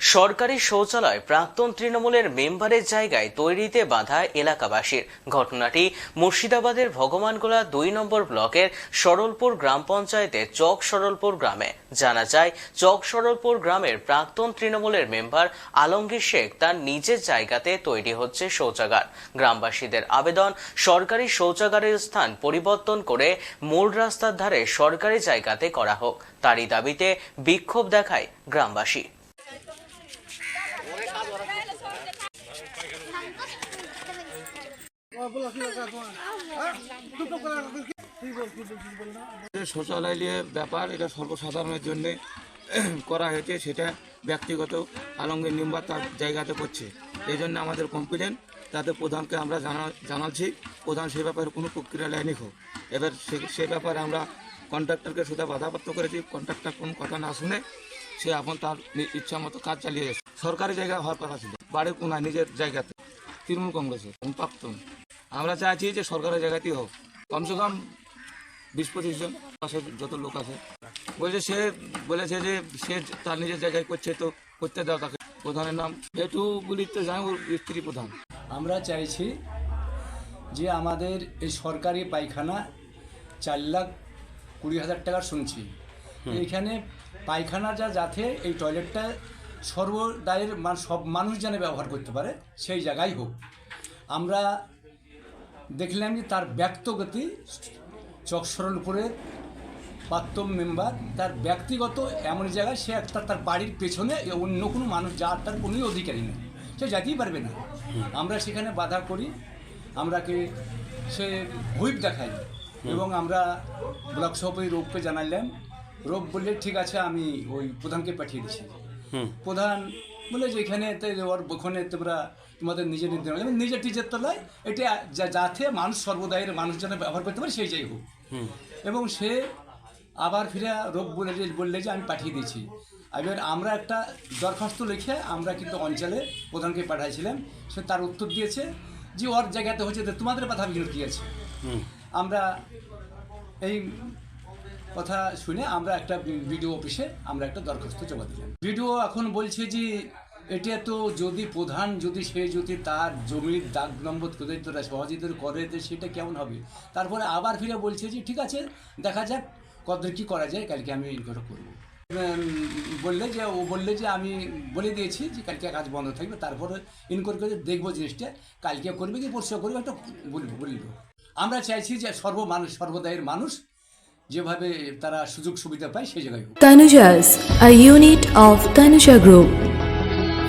সরকারি শৌচালয় প্রাক্তন তৃণমূলের মেম্বারের জায়গায় তৈরিতে বাধা এলাকাবাসীর। ঘটনাটি মুর্শিদাবাদের ভগবানগোলা দুই নম্বর ব্লকের সরলপুর গ্রাম পঞ্চায়েতের চক সরলপুর গ্রামে। জানা যায়, চক সরলপুর গ্রামের প্রাক্তন তৃণমূলের মেম্বার আলমগীর শেখ তার নিজের জায়গাতে তৈরি হচ্ছে শৌচাগার। গ্রামবাসীদের আবেদন, সরকারি শৌচাগারের স্থান পরিবর্তন করে মূল রাস্তার ধারে সরকারি জায়গাতে করা হোক। তারই দাবিতে বিক্ষোভ দেখায় গ্রামবাসী যে শৌচালয় ব্যাপার, এটা সর্বসাধারণের জন্য করা হয়েছে, সেটা ব্যক্তিগত আলমগীর নিম্বা তার জায়গাতে করছে। এই জন্য আমাদের কমপ্লেন তাতে প্রধানকে আমরা জানা জানাচ্ছি, প্রধান সে ব্যাপারে কোনো প্রক্রিয়া নেয়নি হোক এবার সে ব্যাপারে আমরা কন্ট্রাক্টরকে শুধু বাধাপ্রাপ্ত করেছি কন্ট্রাক্টর কোনো কথা না শুনে সে এখন তার ইচ্ছা মতো কাজ চালিয়ে যাচ্ছে। সরকারি জায়গায় হওয়ার কথা ছিল বাড়ির কোনায়, নিজের জায়গাতে, তৃণমূল কংগ্রেসের প্রাক্তন। আমরা চাইছি যে সরকারের জায়গাতেই হোক। কমসে কম বিশ পঁচিশ জন পাশে যত লোক আছে। বলছে সে বলেছে যে সে তার নিজের জায়গায় করছে তো করতে দাও তাকে। প্রধানের নাম এটু বলি তো জানি ওর স্ত্রী প্রধান। আমরা চাইছি যে আমাদের এই সরকারি পায়খানা চার লাখ কুড়ি হাজার টাকার শুনছি। এইখানে পায়খানা যা যাতে এই টয়লেটটা সর্বদায়ের মান- সব মানুষ যেন ব্যবহার করতে পারে সেই জায়গায় হোক। আমরা দেখলাম যে তার ব্যক্তগতি চকসরলপুরের প্রাক্তন মেম্বার তার ব্যক্তিগত এমন জায়গায় সে একটা তার বাড়ির পেছনে অন্য কোনো মানুষ যার তার কোনো অধিকারী নেই। সে যেতেই পারবে না। আমরা সেখানে বাধা করি আমরাকে সে হুইপ দেখাই এবং আমরা ব্লক সভাপতি রোগকে জানালাম রোগ বললে ঠিক আছে আমি ওই প্রধানকে পাঠিয়ে দিচ্ছি। প্রধান বলে যে এখানে তো ওর ওখানে তোমরা তোমাদের নিজের নির্দেশ আমি নিজের টিচার তলায় এটা যা- যাতে মানুষ সর্বদায়ের মানুষ যেন ব্যবহার করতে পারে সেই যাই হোক। এবং সে আবার ফিরে রোগ বলে যে বললে যে আমি পাঠিয়ে দিয়েছি। এবার আমরা একটা দরখাস্ত লিখে আমরা কিন্তু অঞ্চলে প্রধানকে পাঠাইছিলাম। সে তার উত্তর দিয়েছে যে ওর জায়গাতে হচ্ছে তো তোমাদের কথা বিরোধ কি আছে? আমরা এই কথা শুনে আমরা একটা বিডিও অফিসে আমরা একটা দরখাস্ত জমা দিলাম। বিডিও এখন বলছে যে এটা তো যদি প্রধান যদি সে যদি তার জমির দাগ নম্বর তোরা সহযোগিতা করে সেটা কেমন হবে? তারপরে আবার ফিরে বলছে যে ঠিক আছে দেখা যাক কত কী করা যায় কালকে আমি ইনকোয়ারি করব। বললে যে ও বললে যে আমি বলে দিয়েছি যে কালকে কাজ বন্ধ থাকবে তারপরে ইনকোয়ারি করে দেখব জিনিসটা কালকে করবে কি পরশু করবে একটা বলব বলল আমরা চাইছি যে সর্ব মানুষ সর্বদায়ের মানুষ যেভাবে তারা সুযোগ সুবিধা পায় সেই জায়গায় Tanuja's, a unit of Tanuja Group.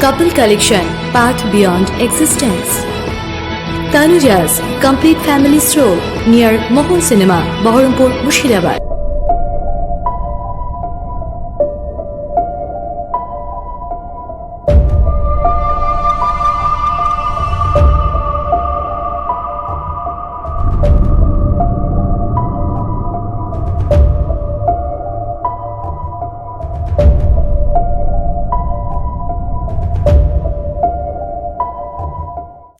Couple collection, path beyond existence. Tanuja's complete family stroll near Mohol Cinema, Baharampur, Mushirabad.